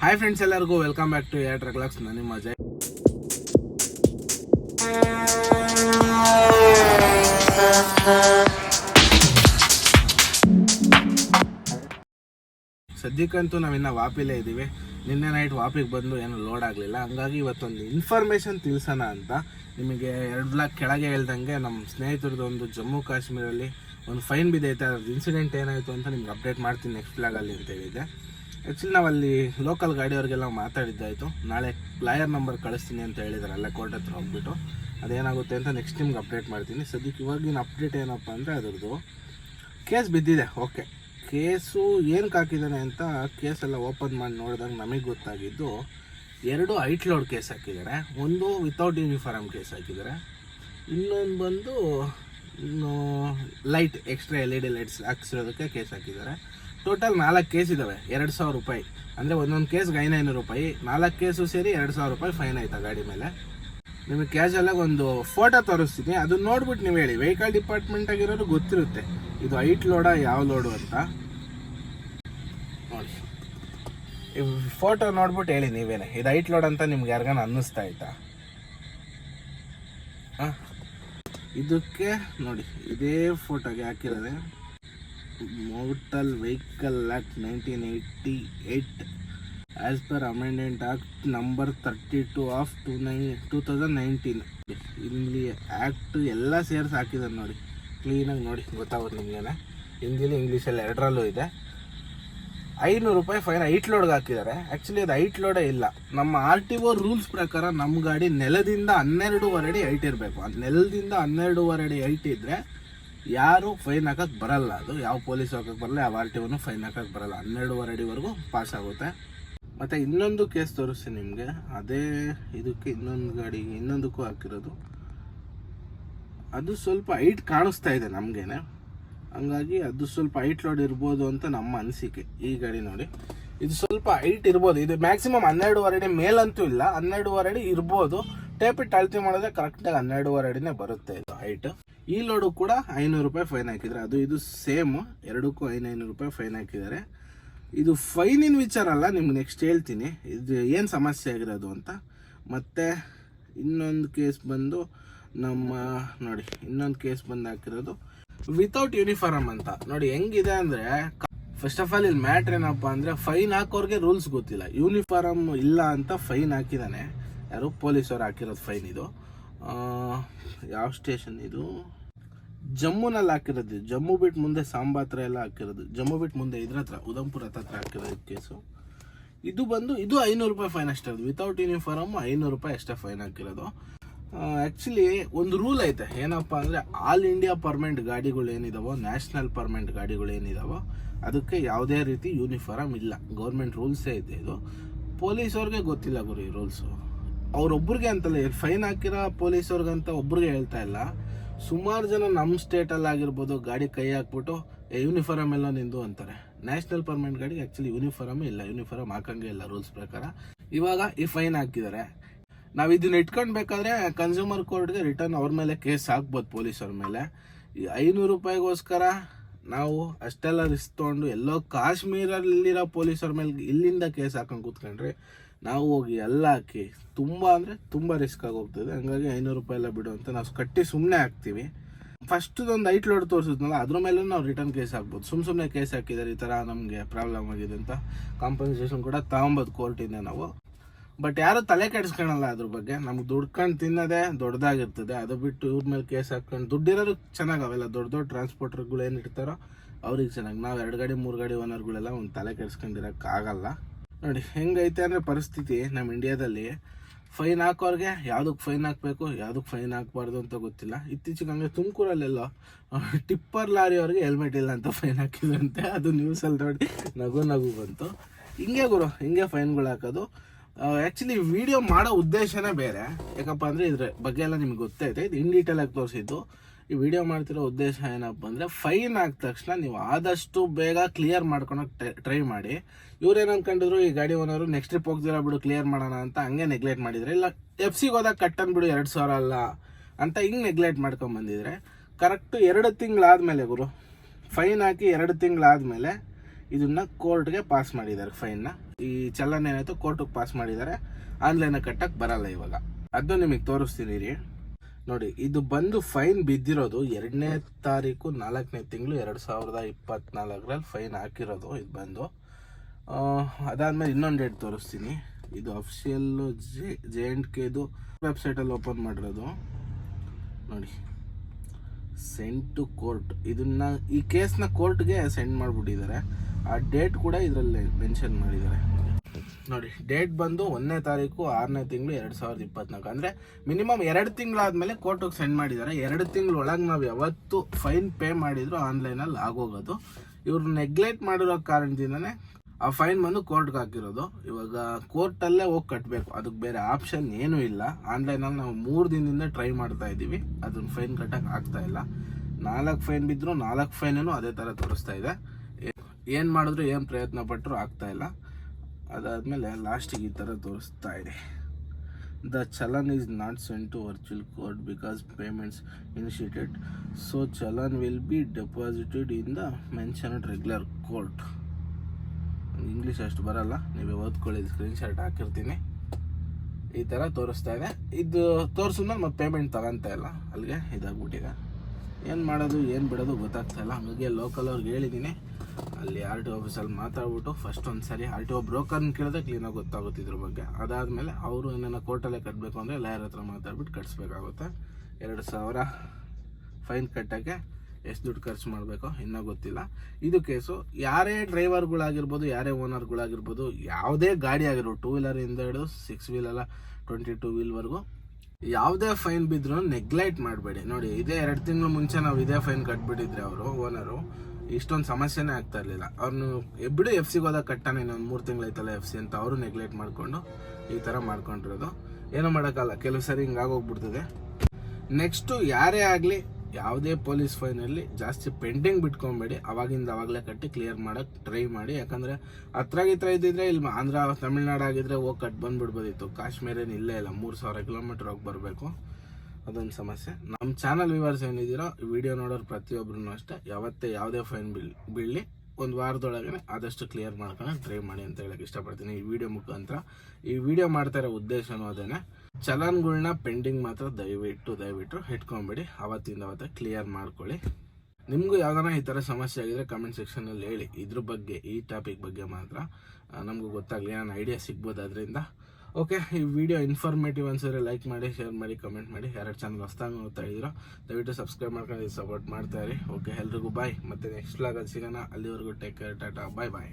Hi friends ಎಲ್ಲರಿಗೂ welcome back to air ಟ್ರಕ್ಲಾಕ್ಸ್ ನಾನು ನಿಮ್ಮ ಅಜಯ್. ಸದ್ಯಕ್ಕಂತೂ ನಾವಿನ್ನ ವಾಪಿಲೇ ಇದ್ದೀವಿ. ನಿನ್ನೆ ನೈಟ್ ವಾಪಿಗೆ ಬಂದು ಏನು ಲೋಡ್ ಆಗಲಿಲ್ಲ. ಹಂಗಾಗಿ ಇವತ್ತೊಂದು ಇನ್ಫಾರ್ಮೇಷನ್ ತಿಳಿಸೋಣ ಅಂತ. ನಿಮಗೆ ಎರಡು ಬ್ಲಾಕ್ ಕೆಳಗೆ ಹೇಳ್ದಂಗೆ ನಮ್ಮ ಸ್ನೇಹಿತರದ್ದು ಒಂದು ಜಮ್ಮು ಕಾಶ್ಮೀರಲ್ಲಿ ಒಂದು ಫೈನ್ ಬಿದ್ದೈತೆ. ಅದ್ರದ್ದು ಇನ್ಸಿಡೆಂಟ್ ಏನಾಯಿತು ಅಂತ ನಿಮ್ಗೆ ಅಪ್ಡೇಟ್ ಮಾಡ್ತೀನಿ ನೆಕ್ಸ್ಟ್ ಬ್ಲಾಗಲ್ಲಿ ಅಂತ ಹೇಳಿದ್ದೆ. ಆ್ಯಕ್ಚುಲಿ ನಾವು ಅಲ್ಲಿ ಲೋಕಲ್ ಗಾಡಿಯವ್ರಿಗೆಲ್ಲ ಮಾತಾಡಿದ್ದಾಯಿತು. ನಾಳೆ ಲಾಯರ್ ನಂಬರ್ ಕಳಿಸ್ತೀನಿ ಅಂತ ಹೇಳಿದ್ದಾರೆ ಅಲ್ಲೇ ಕೋರ್ಟ್ ಹತ್ರ ಹೋಗ್ಬಿಟ್ಟು. ಅದೇನಾಗುತ್ತೆ ಅಂತ ನೆಕ್ಸ್ಟ್ ನಿಮ್ಗೆ ಅಪ್ಡೇಟ್ ಮಾಡ್ತೀನಿ. ಸದ್ಯಕ್ಕೆ ಇವಾಗಿನ ಅಪ್ಡೇಟ್ ಏನಪ್ಪ ಅಂದರೆ ಅದರದ್ದು ಕೇಸ್ ಬಿದ್ದಿದೆ. ಓಕೆ ಕೇಸು ಏನಕ್ಕೆ ಹಾಕಿದ್ದಾನೆ ಅಂತ ಕೇಸೆಲ್ಲ ಓಪನ್ ಮಾಡಿ ನೋಡಿದಾಗ ನಮಗೆ ಗೊತ್ತಾಗಿದ್ದು ಎರಡು ಐಟ್ ಲೋಡ್ ಕೇಸ್ ಹಾಕಿದ್ದಾರೆ. ಒಂದು ವಿತೌಟ್ ಯೂನಿಫಾರ್ಮ್ ಕೇಸ್ ಹಾಕಿದ್ದಾರೆ. ಇನ್ನೊಂದು ಬಂದು, ಇನ್ನು light extra L E D lights ಹಾಕ್ಸಿರೋದಕ್ಕೆ case ಹಾಕಿದ್ದಾರೆ. ಟೋಟಲ್ ನಾಲ್ಕು ಕೇಸ್ ಇದ್ದಾವೆ ಎರಡು ಸಾವಿರ ರೂಪಾಯಿ. ಅಂದರೆ ಒಂದೊಂದು ಕೇಸ್ಗೆ ಐನೈನೂರು ರೂಪಾಯಿ. ನಾಲ್ಕು ಕೇಸು ಸೇರಿ ಎರಡು ಸಾವಿರ ರೂಪಾಯಿ ಫೈನ್ ಆಯ್ತಾ ಗಾಡಿ ಮೇಲೆ? ನಿಮಗೆ ಕ್ಯಾಶುವಲಾಗಿ ಒಂದು ಫೋಟೋ ತೋರಿಸ್ತೀನಿ. ಅದು ನೋಡ್ಬಿಟ್ಟು ನೀವು ಹೇಳಿ. ವೆಹಿಕಲ್ ಡಿಪಾರ್ಟ್ಮೆಂಟ್ ಆಗಿರೋರು ಗೊತ್ತಿರುತ್ತೆ. ಇದು ಐಟ್ ಲೋಡಾ ಯಾವ ಲೋಡು ಅಂತ. ನೋಡಿ. ಫೋಟೋ ನೋಡ್ಬಿಟ್ಟು ಹೇಳಿ ನೀವೇನೆ. ಇದು ಐಟ್ ಲೋಡ್ ಅಂತ ನಿಮ್ಗೆ ಯಾರಿಗಾನ ಅನ್ನಿಸ್ತಾ ಆಯ್ತಾ ಇದಕ್ಕೆ ನೋಡಿ, ಇದೇ ಫೋಟೋಗೆ ಹಾಕಿರೋದೆ. Motor vehicle act nineteen eighty eight as per amendment act number thirty two of two ನೈ ಟೂ ತೌಸಂಡ್ ನೈನ್ಟೀನ್ ಇಲ್ಲಿ ಆ್ಯಕ್ಟ್ ಎಲ್ಲ ಸೇರಿಸಿ ಹಾಕಿದ್ದಾರೆ ನೋಡಿ. ಕ್ಲೀನಾಗಿ ನೋಡಿ ಗೊತ್ತಾಗುತ್ತೆ ನಿಮಗೇನೆ. ಹಿಂದಿಲಿ ಇಂಗ್ಲೀಷಲ್ಲಿ ಎರಡರಲ್ಲೂ ಇದೆ. ಐನೂರು ರೂಪಾಯಿ ಫೈನ್ ಐಟ್ ಲೋಡ್ಗೆ ಹಾಕಿದ್ದಾರೆ ಆ್ಯಕ್ಚುಲಿ ಅದು ಐಟ್ ಲೋಡೇ ಇಲ್ಲ. ನಮ್ಮ ಆರ್ ಟಿ ಒ ರೂಲ್ಸ್ ಪ್ರಕಾರ ನಮ್ಮ ಗಾಡಿ ನೆಲದಿಂದ ಹನ್ನೆರಡೂವರೆ ಅಡಿ ಐಟ್ ಇರಬೇಕು. ಅದು ನೆಲದಿಂದ ಹನ್ನೆರಡೂವರೆ ಅಡಿ ಐಟ್ ಇದ್ದರೆ ಯಾರು ಫೈನ್ ಹಾಕಕ್ಕೆ ಬರಲ್ಲ. ಅದು ಯಾವ ಪೊಲೀಸ್ ಹಾಕಕ್ಕೆ ಬರಲ್ಲ, ಯಾವ ಆರ್ ಟಿ ಒನು ಫೈನ್ ಹಾಕಕ್ಕೆ ಬರಲ್ಲ. ಹನ್ನೆರಡೂವರೆ ಅಡಿವರೆಗೂ ಪಾಸ್ ಆಗುತ್ತೆ. ಮತ್ತು ಇನ್ನೊಂದು ಕೇಸ್ ತೋರಿಸ್ತೀನಿ ನಿಮಗೆ. ಅದೇ ಇದಕ್ಕೆ ಇನ್ನೊಂದು ಗಾಡಿಗೆ ಇನ್ನೊಂದಕ್ಕೂ ಹಾಕಿರೋದು. ಅದು ಸ್ವಲ್ಪ ಹೈಟ್ ಕಾಣಿಸ್ತಾ ಇದೆ ನಮಗೇನೆ. ಹಂಗಾಗಿ ಅದು ಸ್ವಲ್ಪ ಹೈಟ್ ಲೋಡ್ ಇರ್ಬೋದು ಅಂತ ನಮ್ಮ ಅನಿಸಿಕೆ ಈ ಗಾಡಿ ನೋಡಿ. ಇದು ಸ್ವಲ್ಪ ಹೈಟ್ ಇರ್ಬೋದು. ಇದು ಮ್ಯಾಕ್ಸಿಮಮ್ ಹನ್ನೆರಡುವರೆ ಅಡಿ ಮೇಲಂತೂ ಇಲ್ಲ, ಹನ್ನೆರಡುವರೆ ಅಡಿ ಇರ್ಬೋದು. ಟೇಪ್ ಇಟ್ಟು ಅಳತೆ ಮಾಡಿದ್ರೆ ಕರೆಕ್ಟಾಗಿ ಹನ್ನೆರಡುವರೆ ಅಡಿನೇ ಬರುತ್ತೆ ಇದು ಹೈಟ್ ಈ ಲೋಡು ಕೂಡ ಐನೂರು ರೂಪಾಯಿ ಫೈನ್ ಹಾಕಿದ್ದಾರೆ. ಅದು ಇದು ಸೇಮ್ ಎರಡಕ್ಕೂ ಐನೈನೂರು ರೂಪಾಯಿ ಫೈನ್ ಹಾಕಿದ್ದಾರೆ. ಇದು ಫೈನಿನ ವಿಚಾರ ಅಲ್ಲ, ನಿಮ್ಗೆ ನೆಕ್ಸ್ಟ್ ಹೇಳ್ತೀನಿ. ಇದು ಏನು ಸಮಸ್ಯೆ ಆಗಿರೋದು ಅಂತ. ಮತ್ತು ಇನ್ನೊಂದು ಕೇಸ್ ಬಂದು ನಮ್ಮ, ನೋಡಿ, ಇನ್ನೊಂದು ಕೇಸ್ ಬಂದು ಹಾಕಿರೋದು ವಿತೌಟ್ ಯೂನಿಫಾರ್ಮ್ ಅಂತ. ನೋಡಿ, ಹೆಂಗಿದೆ ಅಂದರೆ ಫಸ್ಟ್ ಆಫ್ ಆಲ್ ಇಲ್ಲಿ ಮ್ಯಾಟ್ರ್ ಏನಪ್ಪ ಅಂದರೆ ಫೈನ್ ಹಾಕೋರಿಗೆ ರೂಲ್ಸ್ ಗೊತ್ತಿಲ್ಲ. ಯೂನಿಫಾರ್ಮ್ ಇಲ್ಲ ಅಂತ ಫೈನ್ ಹಾಕಿದ್ದಾನೆ. ಯಾರು? ಪೊಲೀಸರು ಹಾಕಿರೋದು ಫೈನ್ ಇದು. ಯಾವ ಸ್ಟೇಷನ್ ಇದು? ಜಮ್ಮುನಲ್ಲಿ ಹಾಕಿರೋದು. ಜಮ್ಮು ಬಿಟ್ಟು ಮುಂದೆ ಸಾಂಬಾತ್ರ ಎಲ್ಲ ಹಾಕಿರೋದು. ಜಮ್ಮು ಬಿಟ್ಟು ಮುಂದೆ ಇದ್ರ ಹತ್ರ ಉದಂಪುರ ಹತ್ರ ಹಾಕಿರೋದು ಕೇಸು ಇದು ಬಂದು, ಇದು ಐನೂರು ರೂಪಾಯಿ ಫೈನ್ ಅಷ್ಟೇ ಅದು. ವಿತೌಟ್ ಯೂನಿಫಾರ್ಮ್ ಐನೂರು ರೂಪಾಯಿ ಅಷ್ಟೇ ಫೈನ್ ಹಾಕಿರೋದು. ಆ್ಯಕ್ಚುಲಿ ಒಂದು ರೂಲ್ ಐತೆ. ಏನಪ್ಪ ಅಂದರೆ ಆಲ್ ಇಂಡಿಯಾ ಪರ್ಮೆಂಟ್ ಗಾಡಿಗಳು ಏನಿದಾವೋ ನ್ಯಾಷನಲ್ ಪರ್ಮೆಂಟ್ ಗಾಡಿಗಳು ಏನಿದಾವೋ, ಅದಕ್ಕೆ ಯಾವುದೇ ರೀತಿ ಯೂನಿಫಾರ್ಮ್ ಇಲ್ಲ. ಗೌರ್ಮೆಂಟ್ ರೂಲ್ಸೇ ಇದೆ ಇದು. ಪೊಲೀಸವ್ರಿಗೆ ಗೊತ್ತಿಲ್ಲ ಗುರು ಈ ರೂಲ್ಸು ಅವ್ರೊಬ್ರಿಗೆ ಅಂತಲ್ಲ ಫೈನ್ ಹಾಕಿರೋ ಪೊಲೀಸವ್ರಿಗಂತ ಒಬ್ರಿಗೆ ಹೇಳ್ತಾ ಇಲ್ಲ. ಸುಮಾರು ಜನ ನಮ್ಮ ಸ್ಟೇಟಲ್ಲಿ ಆಗಿರ್ಬೋದು ಗಾಡಿ ಕೈ ಹಾಕ್ಬಿಟ್ಟು ಯೂನಿಫಾರ್ಮ್ ಎಲ್ಲ ನಿಂದು ಅಂತಾರೆ. ನ್ಯಾಷನಲ್ ಪರ್ಮೆಂಟ್ ಗಾಡಿಗೆ ಆ್ಯಕ್ಚುಲಿ ಯೂನಿಫಾರ್ಮ್ ಇಲ್ಲ ಯೂನಿಫಾರ್ಮ್ ಹಾಕಂಗೆ ಇಲ್ಲ ರೂಲ್ಸ್ ಪ್ರಕಾರ. ಇವಾಗ ಈ ಫೈನ್ ಹಾಕಿದ್ದಾರೆ. ನಾವು ಇದನ್ನ ಇಟ್ಕೊಳ್ಬೇಕಾದ್ರೆ ಕನ್ಸ್ಯೂಮರ್ ಕೋರ್ಟ್ಗೆ ರಿಟರ್ನ್ ಅವ್ರ ಮೇಲೆ ಕೇಸ್ ಹಾಕ್ಬೋದು ಪೊಲೀಸವ್ರ ಮೇಲೆ. ಈ ಐನೂರು ರೂಪಾಯಿಗೋಸ್ಕರ ನಾವು ಅಷ್ಟೆಲ್ಲ ರಿಸ್ಕ್ ತೊಗೊಂಡು ಎಲ್ಲೋ ಕಾಶ್ಮೀರಲ್ಲಿರೋ ಪೊಲೀಸರ ಮೇಲೆ ಇಲ್ಲಿಂದ ಕೇಸ್ ಹಾಕೊಂಡು ಕೂತ್ಕೊಂಡ್ರೆ ನಾವು ಹೋಗಿ ಎಲ್ಲ ಹಾಕಿ, ತುಂಬ ಅಂದರೆ ತುಂಬ ರಿಸ್ಕ್ ಆಗೋಗ್ತದೆ. ಹಂಗಾಗಿ ಐನೂರು ರೂಪಾಯಿ ಎಲ್ಲ ಬಿಡು ಅಂತ ನಾವು ಕಟ್ಟಿ ಸುಮ್ಮನೆ ಹಾಕ್ತೀವಿ. ಫಸ್ಟ್ ಒಂದು ಐಟ್ ಲೋಡ್ ತೋರಿಸಿದ್ನಲ್ಲ, ಅದ್ರ ಮೇಲೆ ನಾವು ರಿಟರ್ನ್ ಕೇಸ್ ಹಾಕ್ಬೋದು. ಸುಮ್ಮ ಸುಮ್ಮನೆ ಕೇಸ್ ಹಾಕಿದ್ದಾರೆ ಈ ಥರ ನಮಗೆ ಪ್ರಾಬ್ಲಮ್ ಆಗಿದೆ ಅಂತ ಕಾಂಪನ್ಸೇಷನ್ ಕೂಡ ತಗೊಬೋದು ಕೋರ್ಟಿಂದ ನಾವು. ಬಟ್ ಯಾರು ತಲೆ ಕೆಡಿಸ್ಕೊಳಲ್ಲ ಅದ್ರ ಬಗ್ಗೆ. ನಮ್ಗೆ ದುಡ್ಕೊಂಡು ತಿನ್ನೋದೇ ದೊಡ್ಡದಾಗಿರ್ತದೆ. ಅದು ಬಿಟ್ಟು ಇವ್ರ ಮೇಲೆ ಕೇಸ್ ಹಾಕೊಂಡು ದುಡ್ಡಿರೋರು ಚೆನ್ನಾಗಿ ಅವೆಲ್ಲ ದೊಡ್ಡ ದೊಡ್ಡ ಟ್ರಾನ್ಸ್ಪೋರ್ಟರ್ಗಳು ಏನು ಇರ್ತಾರೋ ಅವ್ರಿಗೆ ಚೆನ್ನಾಗಿ. ನಾವು ಎರಡು ಗಾಡಿ, ಮೂರು ಗಾಡಿ ಓನರ್ಗಳೆಲ್ಲ ಒಂದು ತಲೆ ಕೆಡಿಸ್ಕೊಂಡಿರೋಕ್ಕಾಗಲ್ಲ ನೋಡಿ, ಹೆಂಗೈತೆ ಅಂದರೆ ಪರಿಸ್ಥಿತಿ ನಮ್ಮ ಇಂಡಿಯಾದಲ್ಲಿ ಫೈನ್ ಹಾಕೋರಿಗೆ ಯಾವುದಕ್ಕೆ ಫೈನ್ ಹಾಕಬೇಕು ಯಾವುದಕ್ಕೆ ಫೈನ್ ಹಾಕಬಾರ್ದು ಅಂತ ಗೊತ್ತಿಲ್ಲ. ಇತ್ತೀಚೆಗೆ ಹಂಗೆ ತುಮಕೂರಲ್ಲೆಲ್ಲ ಟಿಪ್ಪರ್ ಲಾರಿ ಅವ್ರಿಗೆ ಹೆಲ್ಮೆಟ್ ಇಲ್ಲ ಅಂತ ಫೈನ್ ಹಾಕಿದ್ರಂತೆ. ಅದು ನ್ಯೂಸಲ್ಲಿ ನೋಡಿ ನಗು ನಗು ಬಂತು. ಹಿಂಗೆ ಗುರು, ಹಿಂಗೆ ಫೈನ್ಗಳು ಹಾಕೋದು. ಆ್ಯಕ್ಚುಲಿ ವಿಡಿಯೋ ಮಾಡೋ ಉದ್ದೇಶನೇ ಬೇರೆ. ಯಾಕಪ್ಪ ಅಂದರೆ ಇದ್ರ ಬಗ್ಗೆ ಎಲ್ಲ ನಿಮ್ಗೆ ಗೊತ್ತೈತೆ. ಇದು ಇನ್ ಡೀಟೇಲ್ ಆಗಿ ತೋರಿಸಿದ್ದು. ಈ ವಿಡಿಯೋ ಮಾಡ್ತಿರೋ ಉದ್ದೇಶ ಏನಪ್ಪ ಅಂದರೆ ಫೈನ್ ಆದ ತಕ್ಷಣ ನೀವು ಆದಷ್ಟು ಬೇಗ ಕ್ಲಿಯರ್ ಮಾಡ್ಕೊಳಕ್ಕೆ ಟ್ರೈ ಮಾಡಿ. ಇವ್ರೇನು ಅನ್ಕೊಂಡಿದ್ರು, ಈ ಗಾಡಿ ಓನರು ನೆಕ್ಸ್ಟ್ ಟ್ರಿಪ್ ಹೋಗ್ದಿರ ಬಿಡು ಕ್ಲಿಯರ್ ಮಾಡೋಣ ಅಂತ ಹಂಗೆ ನೆಗ್ಲೆಕ್ಟ್ ಮಾಡಿದರೆ, ಇಲ್ಲ ಎಫ್ ಸಿಗೆ ಹೋದಾಗ ಕಟ್ಟನ್ ಬಿಡು ಎರಡು ಸಾವಿರ ಅಲ್ಲ ಅಂತ ಹಿಂಗೆ ನೆಗ್ಲೆಕ್ಟ್ ಮಾಡ್ಕೊಂಡ್ ಬಂದಿದ್ರೆ ಕರೆಕ್ಟ್ ಎರಡು ತಿಂಗಳಾದ್ಮೇಲೆ ಗುರು ಫೈನ್ ಹಾಕಿ ಎರಡು ತಿಂಗಳಾದ್ಮೇಲೆ ಇದನ್ನ ಕೋರ್ಟ್ಗೆ ಪಾಸ್ ಮಾಡಿದ್ದಾರೆ ಫೈನ್ನ ಈ ಚಲನ್ ಏನಾಯ್ತು ಕೋರ್ಟಿಗೆ ಪಾಸ್ ಮಾಡಿದ್ದಾರೆ ಆನ್ಲೈನ್ ಕಟ್ಟಕ್ಕೆ ಬರಲ್ಲ ಇವಾಗ. ಅದು ನಿಮಗೆ ತೋರಿಸ್ತೀನಿ ರೀ. ನೋಡಿ, ಇದು ಬಂದು ಫೈನ್ ಬಿದ್ದಿರೋದು ಎರಡನೇ ತಾರೀಕು, ನಾಲ್ಕನೇ ತಿಂಗಳು, ಎರಡು ಸಾವಿರದ ಇಪ್ಪತ್ನಾಲ್ಕರಲ್ಲಿ ಫೈನ್ ಹಾಕಿರೋದು ಇದು ಬಂದು. ಅದಾದಮೇಲೆ ಅದಾದ್ಮೇಲೆ ಇನ್ನೊಂದು ಡೇಟ್ ತೋರಿಸ್ತೀನಿ. ಇದು ಅಫಿಷಿಯಲ್ಲು ಜೆ ಜೆ ಆ್ಯಂಡ್ ಕೆದು ವೆಬ್ಸೈಟಲ್ಲಿ ಓಪನ್ ಮಾಡಿರೋದು. ನೋಡಿ ಸೆಂಡ್ ಟು ಕೋರ್ಟ್ ಇದನ್ನ ಈ ಕೇಸ್ನ ಕೋರ್ಟ್ಗೆ ಸೆಂಡ್ ಮಾಡಿಬಿಟ್ಟಿದ್ದಾರೆ. ಆ ಡೇಟ್ ಕೂಡ ಇದರಲ್ಲಿ ಮೆನ್ಷನ್ ಮಾಡಿದ್ದಾರೆ. ನೋಡಿ ಡೇಟ್ ಬಂದು ಒಂದನೇ ತಾರೀಕು, ಆರನೇ ತಿಂಗಳು ಎರಡು ಸಾವಿರದ ಇಪ್ಪತ್ನಾಲ್ಕು. ಅಂದರೆ ಮಿನಿಮಮ್ ಎರಡು ತಿಂಗಳಾದಮೇಲೆ ಕೋರ್ಟಿಗೆ ಸೆಂಡ್ ಮಾಡಿದ್ದಾರೆ ಎರಡು ತಿಂಗಳು ಒಳಗೆ ನಾವು ಯಾವತ್ತು ಫೈನ್ ಪೇ ಮಾಡಿದರೂ ಆನ್ಲೈನಲ್ಲಿ ಆಗೋಗೋದು. ಇವರು ನೆಗ್ಲೆಕ್ಟ್ ಮಾಡಿರೋ ಕಾರಣದಿಂದನೇ ಆ ಫೈನ್ ಬಂದು ಕೋರ್ಟ್ಗೆ ಹಾಕಿರೋದು. ಇವಾಗ ಕೋರ್ಟಲ್ಲೇ ಹೋಗಿ ಕಟ್ಟಬೇಕು ಅದಕ್ಕೆ ಬೇರೆ ಆಪ್ಷನ್ ಏನೂ ಇಲ್ಲ. ಆನ್ಲೈನಲ್ಲಿ ನಾವು ಮೂರು ದಿನದಿಂದ ಟ್ರೈ ಮಾಡ್ತಾ ಇದ್ದೀವಿ ಅದನ್ನ ಫೈನ್ ಕಟ್ಟಕ್ಕೆ ಆಗ್ತಾ ಇಲ್ಲ. ನಾಲ್ಕು ಫೈನ್ ಬಿದ್ದರೂ ನಾಲ್ಕು ಫೈನೂ ಅದೇ ಥರ ತೋರಿಸ್ತಾ ಇದೆ. ಏನು ಮಾಡಿದ್ರು, ಏನು ಪ್ರಯತ್ನ ಪಟ್ಟರು ಆಗ್ತಾ ಇಲ್ಲ. ಅದಾದಮೇಲೆ ಲಾಸ್ಟಿಗೆ ಈ ಥರ ತೋರಿಸ್ತಾ ಇದೆ. The challan is not sent to virtual court because payments initiated so challan will be deposited in the mentioned regular court. English ಅಷ್ಟು ಬರಲ್ಲ. ನೀವೇ ಓದ್ಕೊಳ್ಳಿ ಸ್ಕ್ರೀನ್ಶಾಟ್ ಹಾಕಿರ್ತೀನಿ. ಈ ಥರ ತೋರಿಸ್ತಾ ಇದೆ. ಇದು ತೋರಿಸಿದ್ಮೇಲೆ ಮತ್ತೆ ಪೇಮೆಂಟ್ ತಗೊಂತ ಇಲ್ಲ. ಅಲ್ಲಿಗೆ ಇದಾಗ್ಬಿಟ್ಟಿದೆ. ಏನು ಮಾಡೋದು, ಏನು ಬಿಡೋದು ಗೊತ್ತಾಗ್ತಾ ಇಲ್ಲ. ಹಾಗಾಗಿ ಲೋಕಲ್ ಅವ್ರಿಗೆ ಹೇಳಿದ್ದೀನಿ ಅಲ್ಲಿ ಆರ್ ಟಿ ಆಫೀಸಲ್ಲಿ ಮಾತಾಡ್ಬಿಟ್ಟು ಫಸ್ಟ್ ಒಂದು ಸಾರಿ ಆರ್ ಟಿ ಒ ಬ್ರೋಕರ್ನ ಕೇಳಿದ್ರೆ ಕ್ಲೀನಾಗಿ ಗೊತ್ತಾಗುತ್ತೆ ಇದ್ರ ಬಗ್ಗೆ. ಅದಾದಮೇಲೆ ಅವರು ಏನೇನೋ ಕೋರ್ಟಲ್ಲೇ ಕಟ್ಟಬೇಕು ಅಂದರೆ ಲಾಯರ್ ಹತ್ರ ಮಾತಾಡ್ಬಿಟ್ಟು ಕಟ್ಸ್ಬೇಕಾಗುತ್ತೆ. ಎರಡು ಸಾವಿರ ಫೈನ್ ಕಟ್ಟೋಕ್ಕೆ ಎಷ್ಟು ದುಡ್ಡು ಖರ್ಚು ಮಾಡಬೇಕು ಇನ್ನೂ ಗೊತ್ತಿಲ್ಲ. ಇದು ಕೇಸು ಯಾರೇ ಡ್ರೈವರ್ಗಳಾಗಿರ್ಬೋದು ಯಾರೇ ಓನರ್ಗಳಾಗಿರ್ಬೋದು ಯಾವುದೇ ಗಾಡಿ ಆಗಿರೋ ಟೂ ವೀಲರಿಂದ ಹಿಡಿದು ಸಿಕ್ಸ್ ವೀಲೆಲ್ಲ ಟ್ವೆಂಟಿ ಟೂ ವೀಲ್ವರೆಗೂ ಯಾವುದೇ ಫೈನ್ ಬಿದ್ದರೂ ನೆಗ್ಲೆಕ್ಟ್ ಮಾಡಬೇಡಿ. ನೋಡಿ, ಇದೇ ಎರಡು ತಿಂಗಳು ಮುಂಚೆ ನಾವು ಇದೇ ಫೈನ್ ಕಟ್ಬಿಟ್ಟಿದ್ರೆ ಅವರು ಓನರು ಇಷ್ಟೊಂದು ಸಮಸ್ಯೆನೇ ಆಗ್ತಾ ಇರಲಿಲ್ಲ. ಅವ್ರನ್ನು ಎಬ್ಬಿಡು ಎಫ್ ಸಿಗೆ ಹೋದಾಗ ಕಟ್ಟಾನೆ ಇನ್ನೊಂದು ಮೂರು ತಿಂಗಳಾಯ್ತಲ್ಲ ಎಫ್ ಸಿ ಅಂತ ಅವರು ನೆಗ್ಲೆಕ್ಟ್ ಮಾಡಿಕೊಂಡು ಈ ಥರ ಮಾಡ್ಕೊಂಡಿರೋದು. ಏನೂ ಮಾಡೋಕ್ಕಲ್ಲ ಕೆಲವು ಸರಿ ಹಿಂಗಾಗೋಗ್ಬಿಡ್ತದೆ. ನೆಕ್ಸ್ಟು ಯಾರೇ ಆಗಲಿ, ಯಾವುದೇ ಪೊಲೀಸ್ ಫೈನಲ್ಲಿ ಜಾಸ್ತಿ ಪೆಂಡಿಂಗ್ ಬಿಟ್ಕೊಬೇಡಿ. ಅವಾಗಿಂದ ಅವಾಗಲೇ ಕಟ್ಟಿ ಕ್ಲಿಯರ್ ಮಾಡೋಕ್ಕೆ ಟ್ರೈ ಮಾಡಿ. ಯಾಕಂದರೆ ಹತ್ರ ಗಿತ್ರ ಇದ್ದಿದ್ರೆ ಇಲ್ಲಿ ಆಂಧ್ರ, ತಮಿಳ್ನಾಡು ಆಗಿದ್ರೆ ಹೋಗಿ ಕಟ್ ಬಂದ್ಬಿಡ್ಬೋದಿತ್ತು. ಕಾಶ್ಮೀರ ಏನು ಇಲ್ಲೇ ಇಲ್ಲ. ಮೂರು ಸಾವಿರ ಕಿಲೋಮೀಟ್ರ್ ಹೋಗಿ ಬರಬೇಕು. ಅದೊಂದು ಸಮಸ್ಯೆ. ನಮ್ಮ ಚಾನಲ್ ವ್ಯೂವರ್ಸ್ ಏನಿದ್ದೀರೋ ವಿಡಿಯೋ ನೋಡೋರು ಪ್ರತಿಯೊಬ್ಬರೂ ಅಷ್ಟೇ. ಯಾವತ್ತೇ ಯಾವುದೇ ಫೈನ್ ಬಿಲ್, ಬೀಳಲಿ, ಒಂದು ವಾರದೊಳಗೆ ಆದಷ್ಟು ಕ್ಲಿಯರ್ ಮಾಡ್ಕೊಂಡು ಟ್ರೈ ಮಾಡಿ ಅಂತ ಹೇಳಕ್ಕೆ ಇಷ್ಟಪಡ್ತೀನಿ. ಈ ವಿಡಿಯೋ ಮುಖಾಂತರ. ಈ ವಿಡಿಯೋ ಮಾಡ್ತಾ ಇರೋ ಉದ್ದೇಶನೂ ಅದೇನೆ ಚಲನ್ಗಳನ್ನ ಪೆಂಡಿಂಗ್ ಮಾತ್ರ ದಯವಿಟ್ಟು ದಯವಿಟ್ಟು ಇಟ್ಕೊಂಬಿಡಿ. ಅವತ್ತಿಂದ ಅವತ್ತೇ ಕ್ಲಿಯರ್ ಮಾಡ್ಕೊಳ್ಳಿ. ನಿಮಗೂ ಯಾವ್ದಾರ ಈ ಥರ ಸಮಸ್ಯೆ ಆಗಿದ್ರೆ ಕಮೆಂಟ್ ಸೆಕ್ಷನಲ್ಲಿ ಹೇಳಿ. ಇದ್ರ ಬಗ್ಗೆ, ಈ ಟಾಪಿಕ್ ಬಗ್ಗೆ ಮಾತ್ರ ನಮಗೂ ಗೊತ್ತಾಗಲಿ. ನಾನು ಐಡಿಯಾ ಸಿಗ್ಬೋದು ಅದರಿಂದ. ಓಕೆ ಈ ವಿಡಿಯೋ ಇನ್ಫಾರ್ಮೇಟಿವ್ ಅನ್ಸಿದ್ರೆ ಲೈಕ್ ಮಾಡಿ ಶೇರ್ ಮಾಡಿ ಕಮೆಂಟ್ ಮಾಡಿ. ಯಾರು ಚಾನಲ್ ಹೊಸ್ತಾಗಿ ನೋಡ್ತಾ ಇದ್ದೀರೋ, ದಯವಿಟ್ಟು ಸಬ್ಸ್ಕ್ರೈಬ್ ಮಾಡ್ಕೊಂಡು ಸಪೋರ್ಟ್ ಮಾಡ್ತಾ ಇರಿ. ಓಕೆ ಎಲ್ರಿಗೂ ಬಾಯ್ ಮತ್ತೆ ನೆಕ್ಸ್ಟ್ ಲಾಗಲ್ಲಿ ಸಿಗೋಣ. ಅಲ್ಲಿವರೆಗೂ take care tata bye bye